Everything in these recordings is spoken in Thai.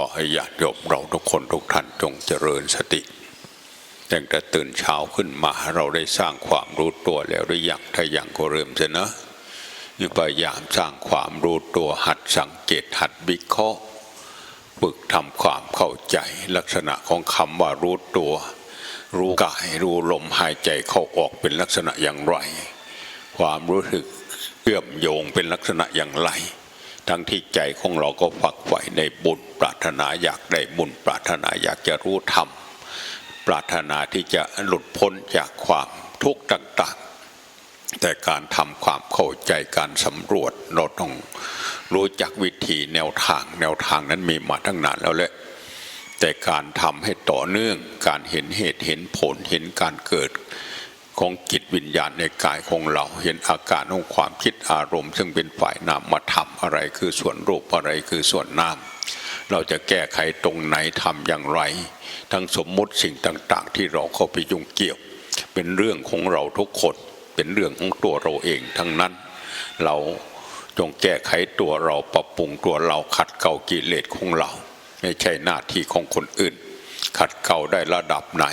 อให้ญาติโยมเราทุกคนทุกท่านจงเจริญสติตั้งแต่ตื่นเช้าขึ้นมาเราได้สร้างความรู้ตัวแล้วหรือยังถ้ายังก็เริ่มเสนะพยายามสร้างความรู้ตัวหัดสังเกตหัดวิเคราะห์ฝึกทำความเข้าใจลักษณะของคำว่ารู้ตัว รู้กายรู้ลมหายใจเข้าออกเป็นลักษณะอย่างไร ความรู้สึกเชื่อมโยงเป็นลักษณะอย่างไร ทั้งที่ใจของเราก็ฝักใฝ่ในบุญปรารถนาอยากได้บุญปรารถนาอยากจะรู้ธรรมปรารถนาที่จะหลุดพ้นจากความทุกข์ต่างๆ แต่การทำความเข้าใจการสำรวจเราต้องรู้จักวิธีแนวทาง แนวทางนั้นมีมาตั้งนานแล้วแหละแต่การทำให้ต่อเนื่องการเห็นเหตุเห็นผลเห็นการเกิด ของจิตวิญญาณในกายของเรา เห็นอาการของความคิดอารมณ์ ซึ่งเป็นฝ่ายนามมาทำอะไรคือส่วนรูปอะไรคือส่วนนามเราจะแก้ไขตรงไหนทำอย่างไร ทั้งสมมติสิ่งต่าง ๆ ที่เราเข้าไปยุ่งเกี่ยว เป็นเรื่องของเราทุกคนเป็นเรื่องของตัวเราเองทั้งนั้น เราจงแก้ไขตัวเราปรับปรุงตัวเราขัดเกลากิเลสของเรา ไม่ใช่หน้าที่ของคนอื่น ขัดเกลาได้ระดับไหน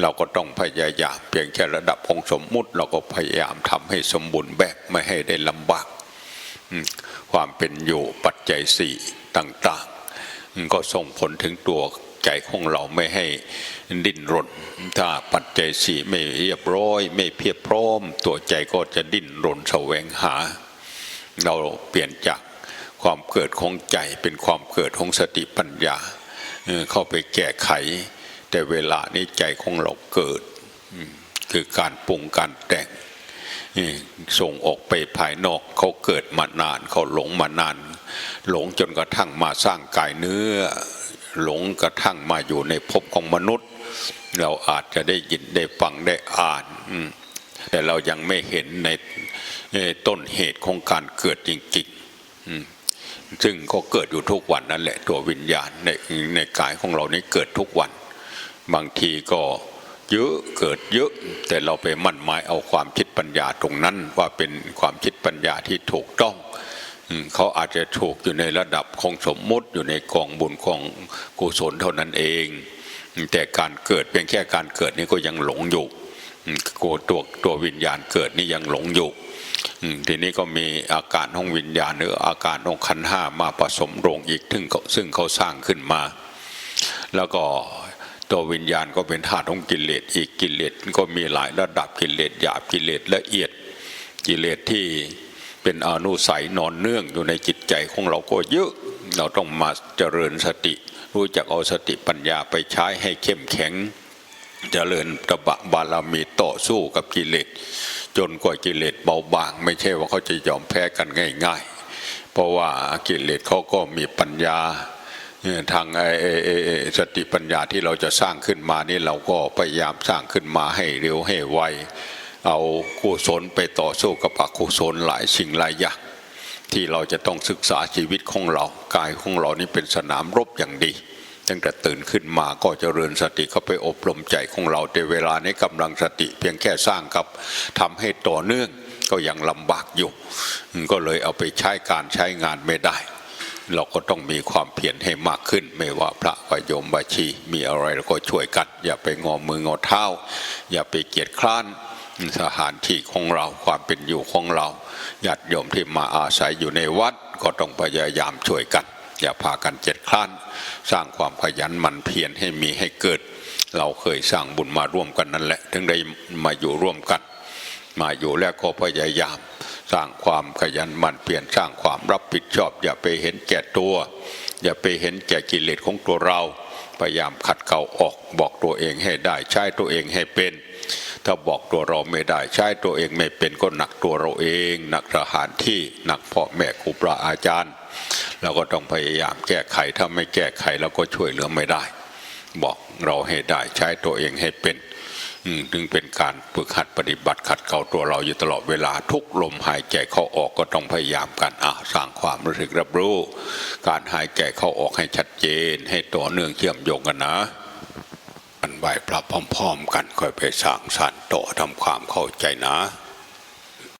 เราก็ต้องพยายามเพียงแค่ระดับของสมมุติ เราก็พยายามทำให้สมบูรณ์แบบไม่ให้ได้ลำบากความเป็นอยู่ปัจจัยสี่ต่างๆ ก็ส่งผลถึงตัวใจของเราไม่ให้ดิ้นรน ถ้าปัจจัยสี่ไม่เรียบร้อย ไม่เพียบพร้อม ตัวใจก็จะดิ้นรนแสวงหา เราเปลี่ยนจากความเกิดของใจเป็นความเกิดของสติปัญญา เข้าไปแก้ไข แต่เวลานี้ใจของเราเกิดคือการปรุงการแต่งส่งออกไปภายนอกเขาเกิดมานานเขาหลงมานาน หลงจนกระทั่งมาสร้างกายเนื้อ หลงกระทั่งมาอยู่ในภพของมนุษย์ เราอาจจะได้ยินได้ฟังได้อ่านแต่เรายังไม่เห็นในต้นเหตุของการเกิดจริงๆซึ่งก็เกิดอยู่ทุกวันนั่นแหละตัววิญญาณในในกายของเรานี้เกิดทุกวัน บางทีก็เยอะเกิดเยอะแต่เราไปมั่นหมายเอาความคิดปัญญาตรงนั้นว่าเป็นความคิดปัญญาที่ถูกต้องเขาอาจจะถูกอยู่ในระดับของสมมติอยู่ในกองบุญของกุศลเท่านั้นเอง แต่การเกิดเพียงแค่การเกิดนี่ก็ยังหลงอยู่อืมตัวตัวตัววิญญาณเกิดนี่ยังหลงอยู่ทีนี้ก็มีอาการของวิญญาณหรืออาการของขันห้ามาผสมลงอีกซึ่งเขาซึ่งเขาสร้างขึ้นมา แล้วก็ ตัววิญญาณก็เป็นธาตุของกิเลสอีกกิเลสก็มีหลายระดับกิเลสหยาบกิเลสละเอียด กิเลสที่เป็นอนุสัยนอนเนื่องอยู่ในจิตใจของเราก็เยอะเราต้องมาเจริญสติ รู้จักเอาสติปัญญาไปใช้ให้เข้มแข็ง เจริญตบะบารมีต่อสู้กับกิเลสจนกว่ากิเลสเบาบาง ไม่ใช่ว่าเขาจะยอมแพ้กันง่าย ๆ เพราะว่ากิเลสเขาก็มีปัญญา ทางสติปัญญาที่เราจะสร้างขึ้นมานี่เราก็พยายามสร้างขึ้นมาให้เร็วให้ไวเอากุศลไปต่อสู้กับอกุศลหลายสิ่งหลายอย่างที่เราจะต้องศึกษาชีวิตของเรากายของเรานี่เป็นสนามรบอย่างดีตั้งแต่ตื่นขึ้นมาก็เจริญสติเข้าไปอบรมใจของเราแต่เวลานี้กำลังสติเพียงแค่สร้างกับทำให้ต่อเนื่องก็ยังลำบากอยู่ ก็เลยเอาไปใช้การใช้งานไม่ได้ เราก็ต้องมีความเพียรให้มากขึ้น ไม่ว่าพระวายโยมบาชีมีอะไรเราก็ช่วยกัน อย่าไปงอมืองอเท้า อย่าไปเกียจคร้านสถานที่ของเราความเป็นอยู่ของเราญาติโยมที่มาอาศัยอยู่ในวัดก็ต้องพยายามช่วยกัน อย่าพากันเจ็ดคร้าน สร้างความขยันหมั่นเพียรให้มีให้เกิด เราเคยสร้างบุญมาร่วมกันนั่นแหละ ถึงได้มาอยู่ร่วมกัน มาอยู่แล้วก็พยายาม สร้างความขยันหมั่นเพียรสร้างความรับผิดชอบ อย่าไปเห็นแก่ตัว อย่าไปเห็นแก่กิเลสของตัวเรา พยายามขัดเกลาออกบอกตัวเองให้ได้ใช้ตัวเองให้เป็น ถ้าบอกตัวเราไม่ได้ใช้ตัวเองไม่เป็นก็หนักตัวเราเองหนักสถานที่หนักพ่อแม่ครูบาอาจารย์เราก็ต้องพยายามแก้ไขถ้าไม่แก้ไขเราก็ช่วยเหลือไม่ได้ บอกเราให้ได้ใช้ตัวเองให้เป็น ถึงเป็นการฝึกหัดปฏิบัติขัดเกลาตัวเราอยู่ตลอดเวลาทุกลมหายใจเข้าออกก็ต้องพยายามกันอะสร้างความรู้สึกรับรู้ การหายใจเข้าออกให้ชัดเจน ให้ต่อเนื่องเชื่อมโยงกันนะมันไหวพระพร้อม ๆ กันค่อยไปสร้างสรรค์ต่อทำความเข้าใจนะ